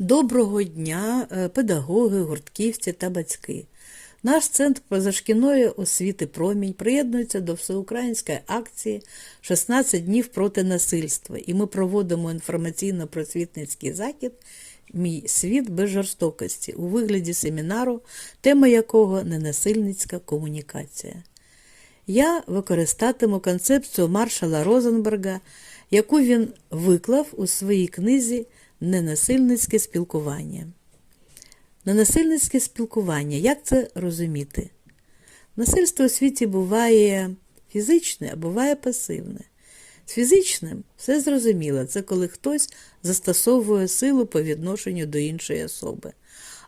Доброго дня, е, педагоги, гуртківці та батьки. Наш центр позашкільної освіти Промінь приєднується до всеукраїнської акції «16 днів проти насильства, і ми проводимо інформаційно-просвітницький захід Мій світ без жорстокості у вигляді семінару, тема якого ненасильницька комунікація. Я використатиму концепцію Маршала Розенберга, яку він виклав у своїй книзі Ненасильницьке спілкування. Ненасильницьке спілкування, як це розуміти? Насильство у світі буває фізичне, а буває пасивне. З фізичним все зрозуміло, це коли хтось застосовує силу по відношенню до іншої особи.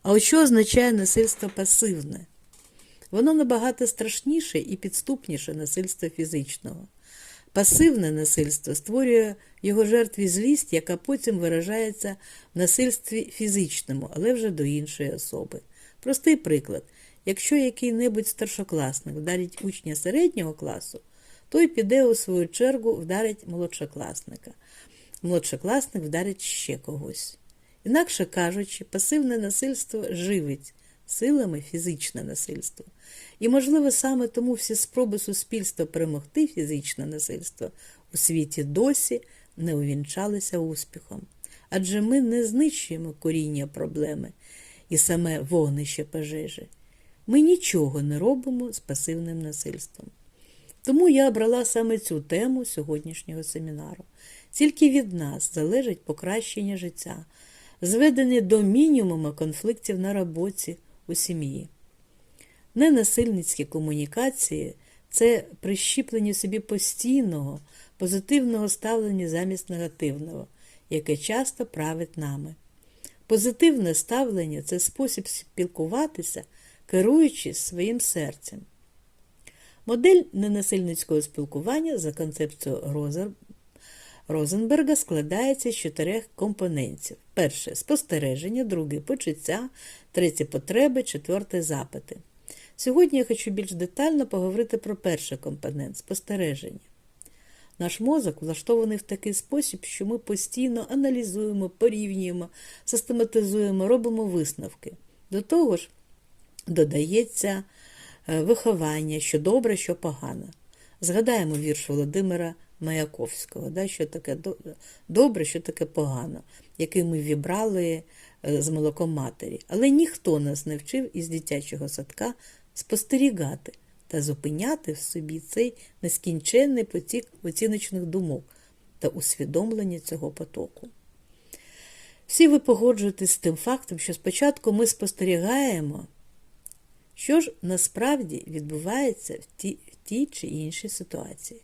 А от що означає насильство пасивне? Воно набагато страшніше і підступніше насильства фізичного. Пасивне насильство створює його жертві злість, яка потім виражається в насильстві фізичному, але вже до іншої особи. Простий приклад: якщо який-небудь старшокласник вдарить учня середнього класу, той піде у свою чергу вдарить молодшокласника. Молодшокласник вдарить ще когось. Інакше кажучи, пасивне насильство живить силами фізичне насильство. І, можливо, саме тому всі спроби суспільства перемогти фізичне насильство у світі досі не увінчалися успіхом. Адже ми не знищуємо коріння проблеми і саме вогнище пожежі. Ми нічого не робимо з пасивним насильством. Тому я обрала саме цю тему сьогоднішнього семінару. Тільки від нас залежить покращення життя, зведення до мінімуму конфліктів на роботі у сім'ї. Ненасильницькі комунікації це прищіплення собі постійного, позитивного ставлення замість негативного, яке часто править нами. Позитивне ставлення це спосіб спілкуватися, керуючись своїм серцем. Модель ненасильницького спілкування за концепцією Розер... Розенберга складається з чотирьох компонентів: перше спостереження, друге почуття, третє потреби, четверте запити. Сьогодні я хочу більш детально поговорити про перший компонент спостереження. Наш мозок влаштований в такий спосіб, що ми постійно аналізуємо, порівнюємо, систематизуємо, робимо висновки. До того ж, додається виховання, що добре, що погано. Згадаємо вірш Володимира Маяковського, да, що таке добре, що таке погано, який ми вібрали з молоком матері. Але ніхто нас не вчив із дитячого садка спостерігати та зупиняти в собі цей нескінченний потік оціночних думок та усвідомлення цього потоку. Всі ви погоджуєтесь з тим фактом, що спочатку ми спостерігаємо, що ж насправді відбувається в тій, в тій чи іншій ситуації.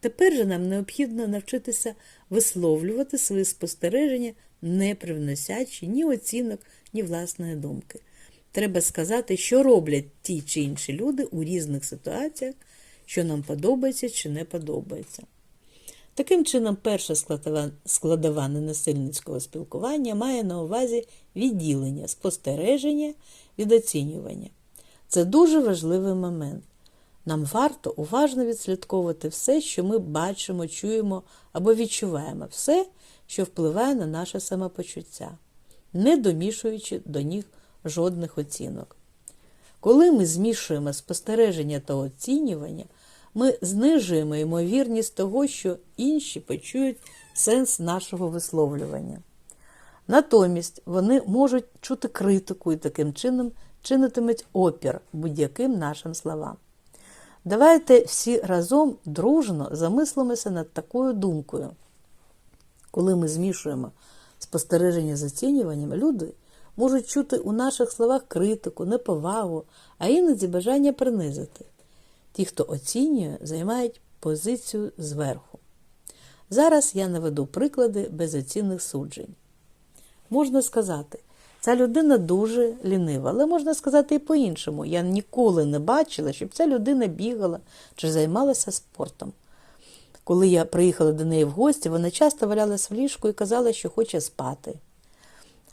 Тепер же нам необхідно навчитися висловлювати свої спостереження, не привносячи ні оцінок, ні власної думки. Треба сказати, що роблять ті чи інші люди у різних ситуаціях, що нам подобається чи не подобається. Таким чином, перша складова, ненасильницького спілкування має на увазі відділення, спостереження від оцінювання. Це дуже важливий момент. Нам варто уважно відслідковувати все, що ми бачимо, чуємо або відчуваємо, все, що впливає на наше самопочуття, не домішуючи до них жодних оцінок. Коли ми змішуємо спостереження та оцінювання, ми знижуємо ймовірність того, що інші почують сенс нашого висловлювання. Натомість вони можуть чути критику і таким чином чинитимуть опір будь-яким нашим словам. Давайте всі разом дружно замислимося над такою думкою. Коли ми змішуємо спостереження з оцінюванням, люди можуть чути у наших словах критику, неповагу, а іноді бажання принизити. Ті, хто оцінює, займають позицію зверху. Зараз я наведу приклади безоцінних суджень. Можна сказати, ця людина дуже лінива, але можна сказати і по-іншому. Я ніколи не бачила, щоб ця людина бігала чи займалася спортом. Коли я приїхала до неї в гості, вона часто валялась в ліжку і казала, що хоче спати.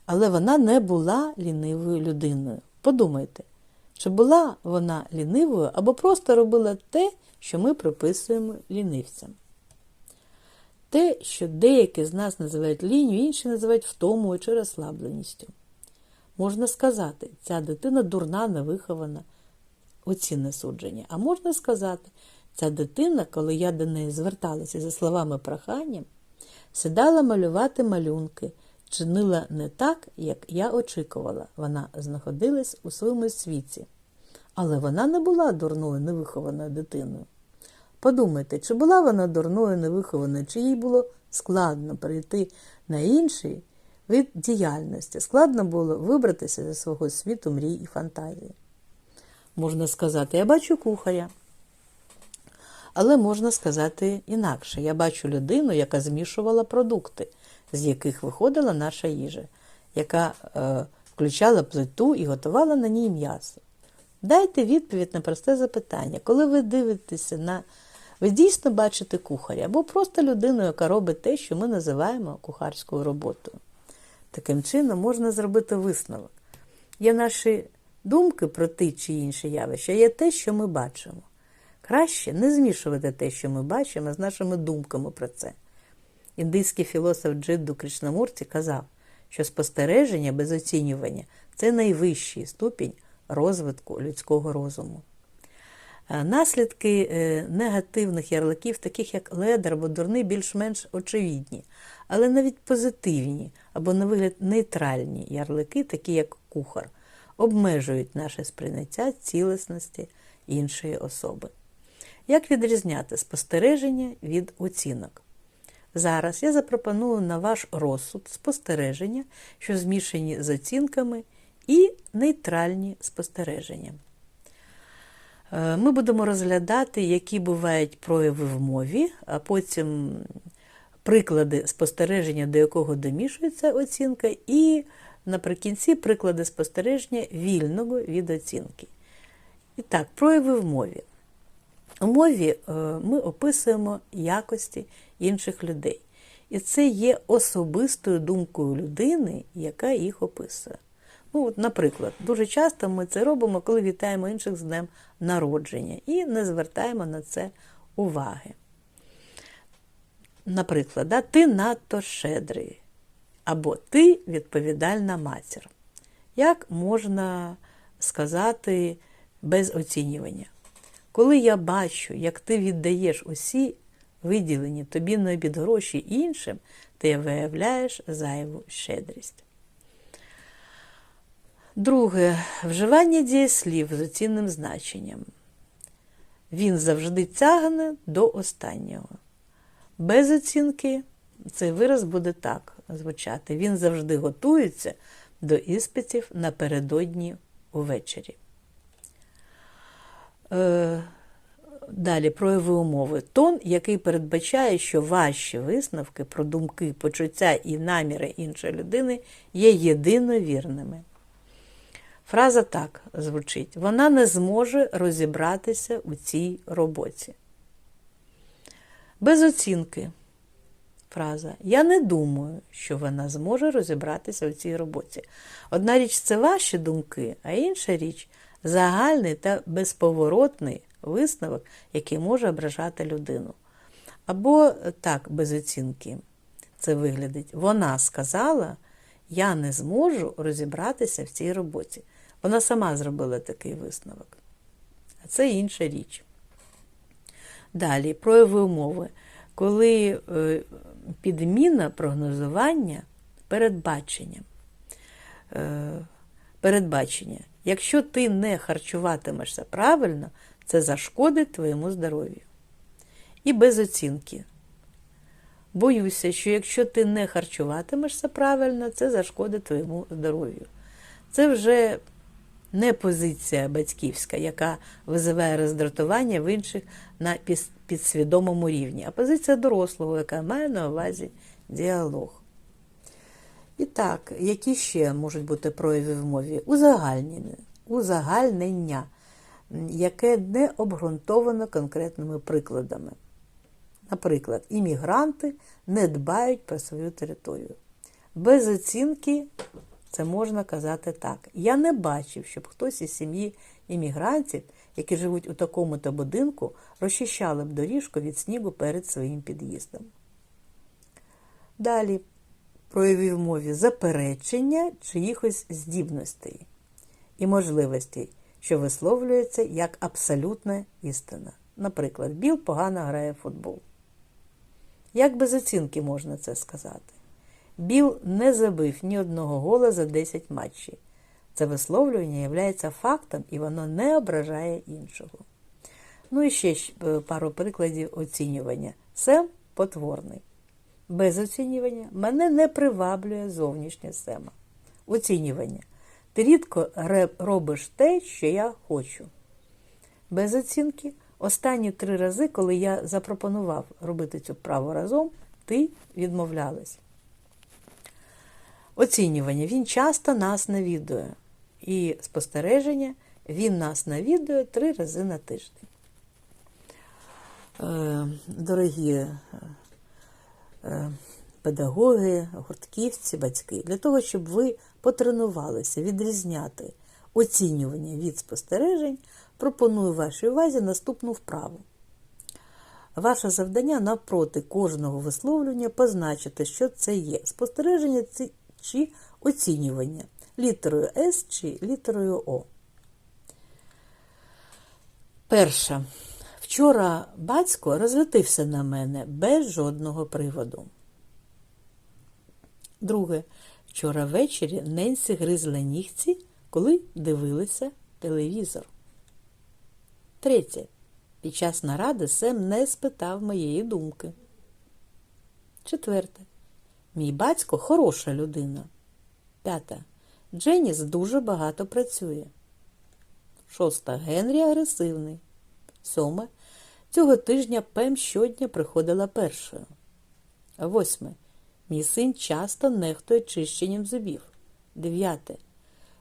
Але вона не була лінивою людиною. Подумайте, чи була вона лінивою або просто робила те, що ми приписуємо лінивцям. те, що деякі з нас називають лінію, інші називають втомою чи розслабленістю. Можна сказати, ця дитина дурна, невихована, оцінне судження. А можна сказати, ця дитина, коли я до неї зверталася за словами проханням, сідала малювати малюнки, чинила не так, як я очікувала. Вона знаходилась у своєму світі. Але вона не була дурною, невихованою дитиною. Подумайте, чи була вона дурною, невихованою, чи їй було складно перейти на інший вид діяльності, складно було вибратися зі свого світу мрій і фантазії. Можна сказати, я бачу кухаря. Але можна сказати інакше. Я бачу людину, яка змішувала продукти, з яких виходила наша їжа, яка е, включала плиту і готувала на ній м'ясо. Дайте відповідь на просте запитання. Коли ви дивитеся на. Ви дійсно бачите кухаря або просто людину, яка робить те, що ми називаємо кухарською роботою. Таким чином можна зробити висновок. Є наші думки про ті чи інші явища, є те, що ми бачимо. Краще не змішувати те, що ми бачимо, з нашими думками про це. Індийський філософ Джидду Кришнамурті казав, що спостереження без оцінювання це найвищий ступінь розвитку людського розуму. Наслідки негативних ярликів, таких як ледер або дурний, більш-менш очевидні, але навіть позитивні або на вигляд нейтральні ярлики, такі як кухар, обмежують наше сприйняття цілісності іншої особи. Як відрізняти спостереження від оцінок? Зараз я запропоную на ваш розсуд спостереження, що змішані з оцінками, і нейтральні спостереження. Ми будемо розглядати, які бувають прояви в мові, а потім приклади спостереження, до якого домішується оцінка, і наприкінці приклади спостереження вільного від оцінки. І так, прояви в мові. У мові ми описуємо якості інших людей. І це є особистою думкою людини, яка їх описує. Ну, от, Наприклад, дуже часто ми це робимо, коли вітаємо інших з днем народження і не звертаємо на це уваги. Наприклад, да, ти надто щедрий, або ти відповідальна матір. Як можна сказати без оцінювання? Коли я бачу, як ти віддаєш усі виділені тобі на обід гроші іншим, ти виявляєш зайву щедрість. Друге, вживання дієслів з оцінним значенням. Він завжди тягне до останнього. Без оцінки цей вираз буде так звучати. Він завжди готується до іспитів напередодні увечері. Е, Далі прояви умови. Тон, який передбачає, що ваші висновки про думки, почуття і наміри іншої людини є єдино вірними. Фраза так звучить: вона не зможе розібратися у цій роботі. Без оцінки. Фраза Я не думаю, що вона зможе розібратися у цій роботі. Одна річ це ваші думки, а інша річ загальний та безповоротний висновок, який може ображати людину. Або так, без оцінки. Це виглядить. Вона сказала, я не зможу розібратися в цій роботі. Вона сама зробила такий висновок. А це інша річ. Далі, прояви умови. Коли е, підміна прогнозування передбачення. Е, передбачення. Якщо ти не харчуватимешся правильно, це зашкодить твоєму здоров'ю. І без оцінки. Боюся, що якщо ти не харчуватимешся правильно, це зашкодить твоєму здоров'ю. Це вже не позиція батьківська, яка визиває роздратування в інших на підсвідомому рівні, а позиція дорослого, яка має на увазі діалог. І так, які ще можуть бути прояви в мові? Узагальнення, узагальнення яке не обґрунтовано конкретними прикладами. Наприклад, іммігранти не дбають про свою територію. Без оцінки це можна казати так. Я не бачив, щоб хтось із сім'ї іммігрантів, які живуть у такому-то будинку, розчищали б доріжку від снігу перед своїм під'їздом. Далі проявив мові заперечення чиїхось здібностей і можливостей, що висловлюються як абсолютна істина. Наприклад, Біл погано грає в футбол. Як без оцінки можна це сказати? Біл не забив ні одного гола за 10 матчів. Це висловлювання є фактом і воно не ображає іншого. Ну і ще е, пару прикладів оцінювання. Сем потворний. Без оцінювання мене не приваблює зовнішня сема. Оцінювання. Ти рідко робиш те, що я хочу. Без оцінки. Останні три рази, коли я запропонував робити цю праву разом, ти відмовлялась. Оцінювання. Він часто нас навідує. І спостереження він нас навідує три рази на тиждень. Е, дорогі е, педагоги, гуртківці, батьки, для того, щоб ви потренувалися відрізняти оцінювання від спостережень, пропоную вашій увазі наступну вправу. Ваше завдання навпроти кожного висловлювання позначити, що це є спостереження чи оцінювання літерою С чи літерою О. Перше. Вчора батько розлютився на мене без жодного приводу. Друге. Вчора ввечері Ненсі гризла нігці, коли дивилися телевізор. Третє. Під час наради Сем не спитав моєї думки. Четверте. Мій батько хороша людина. П'яте. Дженіс дуже багато працює. Шоста. Генрі агресивний. Сьоме. Цього тижня Пем щодня приходила першою. Восьме. Мій син часто нехтує чищенням зубів. Дев'яте.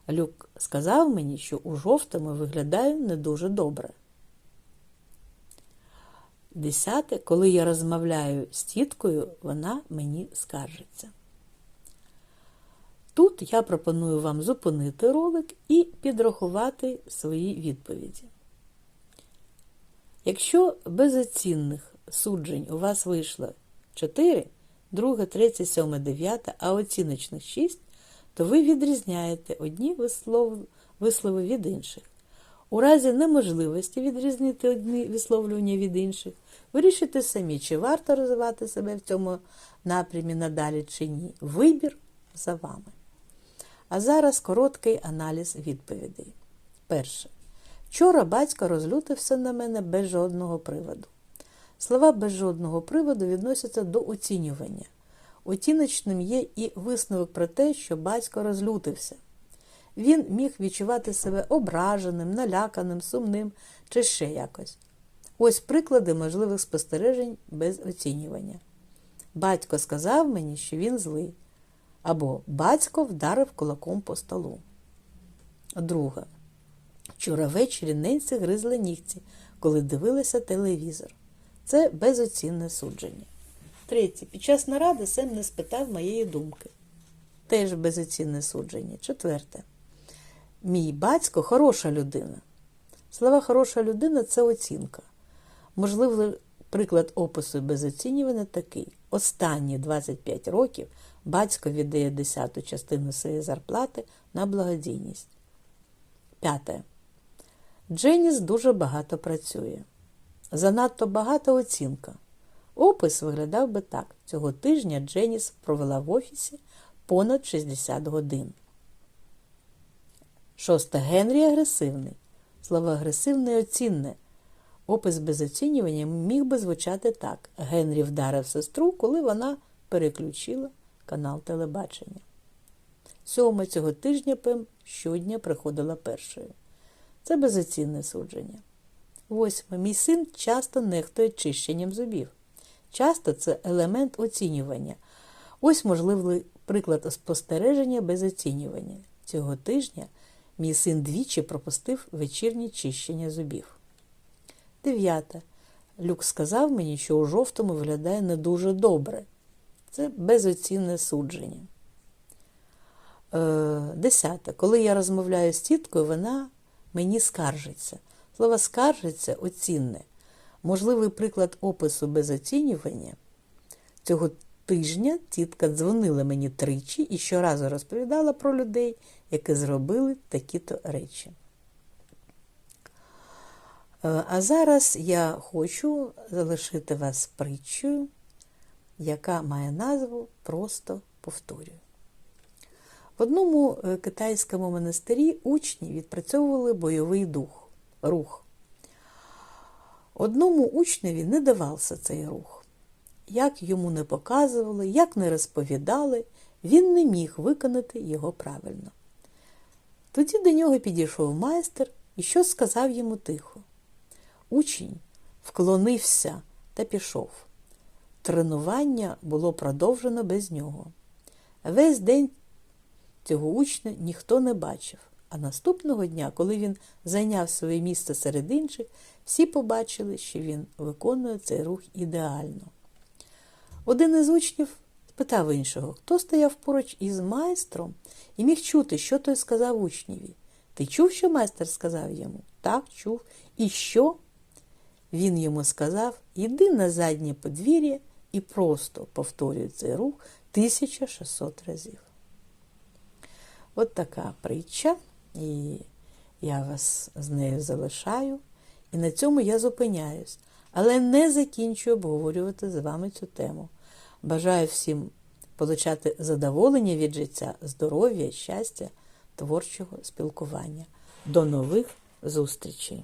Люк сказав мені, що у жовтому виглядаю не дуже добре. Десяте, коли я розмовляю з тіткою, вона мені скаржиться. Тут я пропоную вам зупинити ролик і підрахувати свої відповіді. Якщо безоцінних суджень у вас вийшло 4, 2, 3, 7, 9, а оціночних 6, то ви відрізняєте одні вислови від інших. У разі неможливості відрізнити одні висловлювання від інших, вирішуйте самі, чи варто розвивати себе в цьому напрямі надалі чи ні. Вибір за вами. А зараз короткий аналіз відповідей. Перше. Вчора батько розлютився на мене без жодного приводу. Слова без жодного приводу відносяться до оцінювання. Оціночним є і висновок про те, що батько розлютився. Він міг відчувати себе ображеним, наляканим, сумним чи ще якось. Ось приклади можливих спостережень без оцінювання. Батько сказав мені, що він злий. Або батько вдарив кулаком по столу. Друге. Вчора ввечері Ненсі гризли нігці, коли дивилися телевізор. Це безоцінне судження. Третє. Під час наради Сем не спитав моєї думки. Теж безоцінне судження. Четверте. Мій батько хороша людина. Слова хороша людина це оцінка. Можливо, приклад опису без оцінювання такий. Останні 25 років батько віддає десяту частину своєї зарплати на благодійність. П'яте. Дженіс дуже багато працює. Занадто багата оцінка. Опис виглядав би так: цього тижня Дженіс провела в офісі понад 60 годин. Шосте. Генрі агресивний. Слово агресивне оцінне. Опис без оцінювання міг би звучати так: Генрі вдарив сестру, коли вона переключила канал телебачення. Сьоме цього тижня Пем щодня приходила першою. Це безоцінне судження. Восьме. Мій син часто нехтує чищенням зубів. Часто це елемент оцінювання. Ось можливий приклад спостереження без оцінювання. Цього тижня мій син двічі пропустив вечірнє чищення зубів. Дев'яте. Люк сказав мені, що у жовтому виглядає не дуже добре. Це безоцінне судження. Е, десяте. Коли я розмовляю з тіткою, вона мені скаржиться. Слово скаржиться оцінне. Можливий приклад опису без оцінювання цього тижня тітка дзвонила мені тричі і щоразу розповідала про людей, які зробили такі-то речі. Е, А зараз я хочу залишити вас з притчею, яка має назву Просто повторюю. В одному е, китайському монастирі учні відпрацьовували бойовий дух, рух. Одному учневі не давався цей рух. Як йому не показували, як не розповідали, він не міг виконати його правильно. Тоді до нього підійшов майстер і щось сказав йому тихо. Учень вклонився та пішов. Тренування було продовжено без нього. Весь день цього учня ніхто не бачив, а наступного дня, коли він зайняв своє місце серед інших, всі побачили, що він виконує цей рух ідеально. Один із учнів спитав іншого, хто стояв поруч із майстром і міг чути, що той сказав учневі. Ти чув, що майстер сказав йому? Так, чув. І що? Він йому сказав: іди на заднє подвір'я і просто повторюй цей рух 1600 разів. От така притча, і я вас з нею залишаю. І на цьому я зупиняюсь, але не закінчую обговорювати з вами цю тему. Бажаю всім получати задоволення від життя, здоров'я, щастя, творчого спілкування. До нових зустрічей!